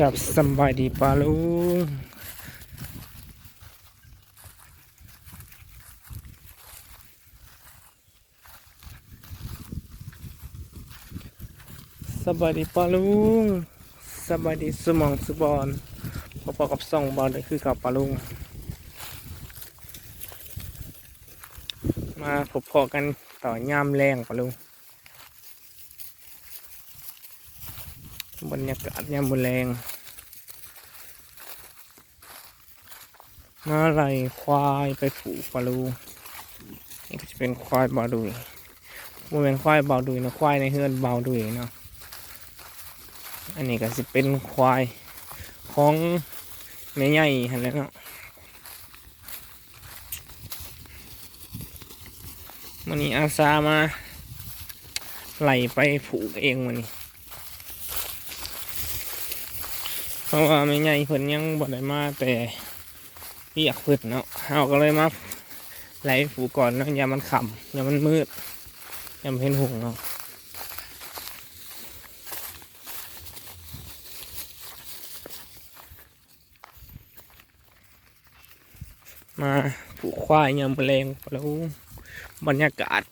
กับสบายดีปาลุงสบายดีปาลุงสบายดีสมองสุบอนพอๆกับส่องบอลเลยคือกับปาลุง มาพบพอกันต่อยามแรงปาลุง บรรยากาศยามบุแรงมาไล่ควายไปผูกปลาลูนี่ก็จะเป็นควายบาดุยมันเป็นควายเบาดุยนะควายในเฮือนเบาดุยเนาะอันนี้ก็จะเป็นควายของแม่ใหญ่หันแล้วเนาะมันนี้อาสามาไหลไปผูกเองมันนี้ เพราะว่าไม่ใหญ่เพิ่นยังบ่ได้มาแต่เรียกเพิ่นเนาะเฮาก็เลยมาไหลฝูก่อนเนาะอย่ามันค่ำอย่ามันมืดอย่ามันเห็นหงเนาะมาผูกควายยามแมลงแล้วบรรยากาศ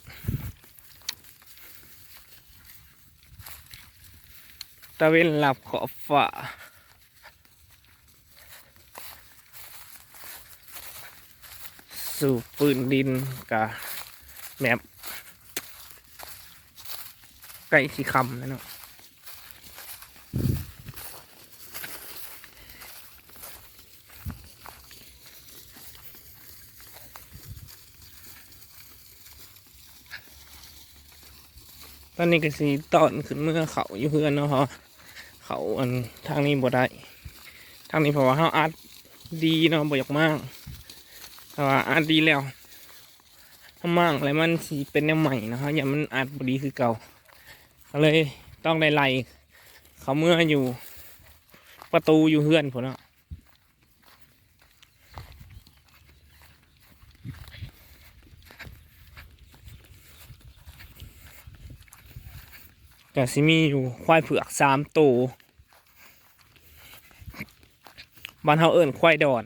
ตะเวนหลับขอบฟ้า สู่ปืนดินกับแมปใกล้สีคำแล้วเนาะตอนนี้ก็สีตอนขึ้นเมื่อเขาอยู่เพื่อนเนาะฮะเขาอันทางนี้บ่ได้ ทางนี้เพราะว่าเขาอัดดีเนาะบ่อยากมาก แต่ว่าอาจดีแล้วถ้ามั่งแล้วมันสีเป็นแนวใหม่นะครับอย่ามันอาจบดีคือเก่าก็เลยต้องได้ไล่เขาเมื่ออยู่ ประตูอยู่เฮือนผมเนาะแต่สิมีอยู่ควายเผือกสามตัวบ้านเฮาเอิ้นควายดอน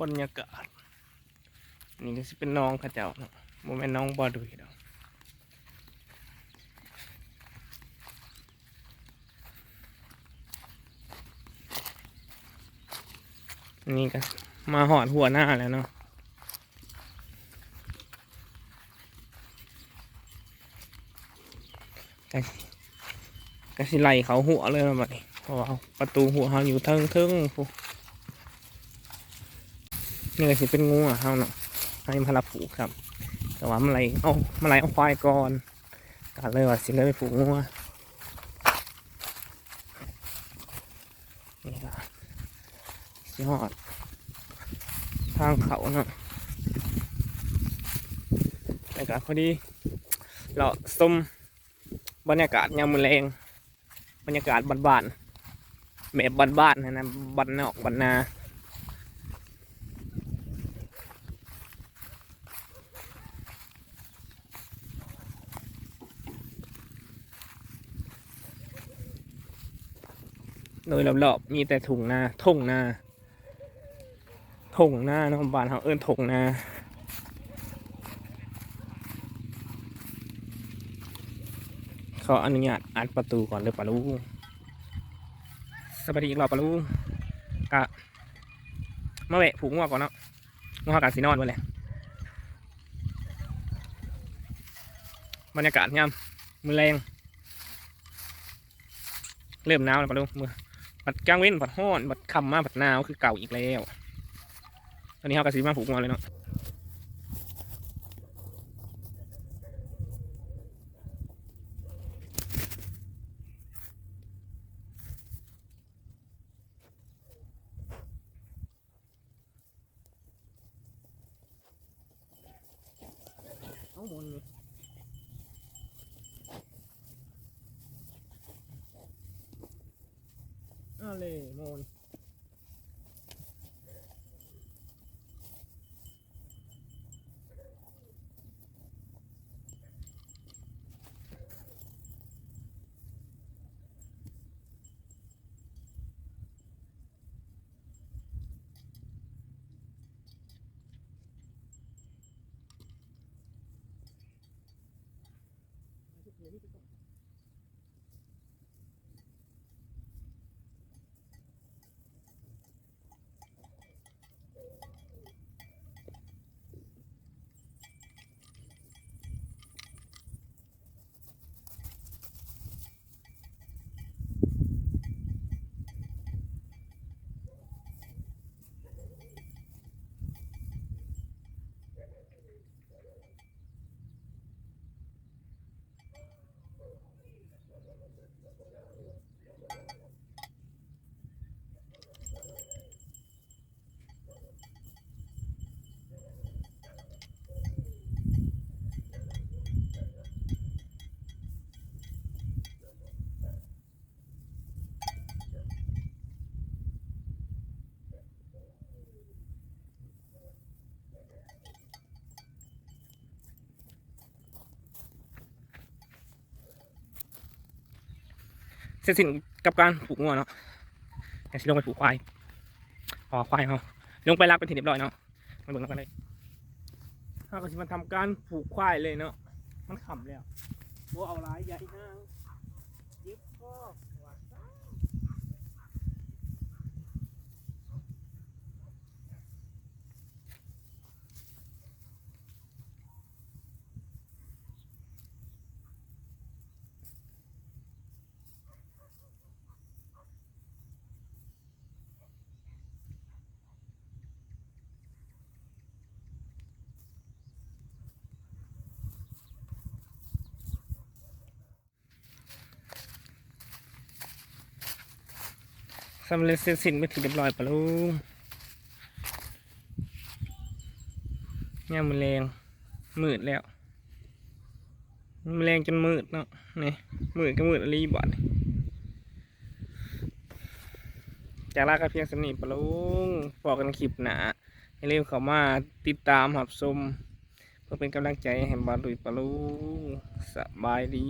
บรรยากาศ นี่ก็จะเป็นน้องข้าเจ้าเนาะโมเมนน้องบอดุยดอกนี่ก็มาหอดหัวหน้าแล้วเนาะก็ก็สิไล่เขาหัวเลยมาบัดเพราะว่าประตูหัวเขาอยู่เทิงเทิงๆพูนี่ก็ สิเป็นงูอะเฮาเนาะให้พลับผูกครับ แต่ว่ามันไหลเอามันไหลเอาควายก่อนก็เลยว่าสิเลยไปผูกงูนี่ก็สิฮอดทางเขาเนาะแต่ก็พอดี เราส้มบรรยากาศยามมือแรงบรรยากาศบ้านๆแบบบ้านๆนะนะบ้านนอกบ้านนา โดยรอบๆมีแต่ถุงนาทุ่งนาทุ่งนาเนาะบ้านเขาเอิ้นทุ่งนาเขาอนุญาตอัดประตูก่อนเลยปะลูกสวัสดีอีกรอบปะลูกกะมาแวะผูกงวก่อนเนาะงวกะสีนอนไปเลยบรรยากาศยามมือแรง เริ่มหนาวแล้วปะลูกมือ บัดกลางเว้นบัดห้อนบัดคำมาบัดนาวคือเก่าอีกแล้วตอนนี้เขากระสีมาผูกงอนเลยเนาะเอาหมดเลย เลย เสร็จสิ้นกับการผูกงัวเนาะแต่สิลงไปผูกควายพอควายเขาลงไปรักเป็นทีเรียบร้อยเนาะมาเบิ่งกันเลยถ้าก็สิมาทำการผูกควายเลยเนาะมันขำแล้วโบเอาลายใหญ่ห้างยิบพ่อ สำเร็จเสร็จสิ้นไปนที่เรียบร้อยปะลุงเนี่ยมันแรงมืดแล้วมันแรงจนมืดเนาะนี่มืดก็มืดอรีบอดจากลากันเพียงสำนีปะลุงบอกกันคลิปหนาให้เร็วเข้ามาติดตามหับชมเพื่อเป็นกำลังใจให้บาลุยปะลุงสบายดี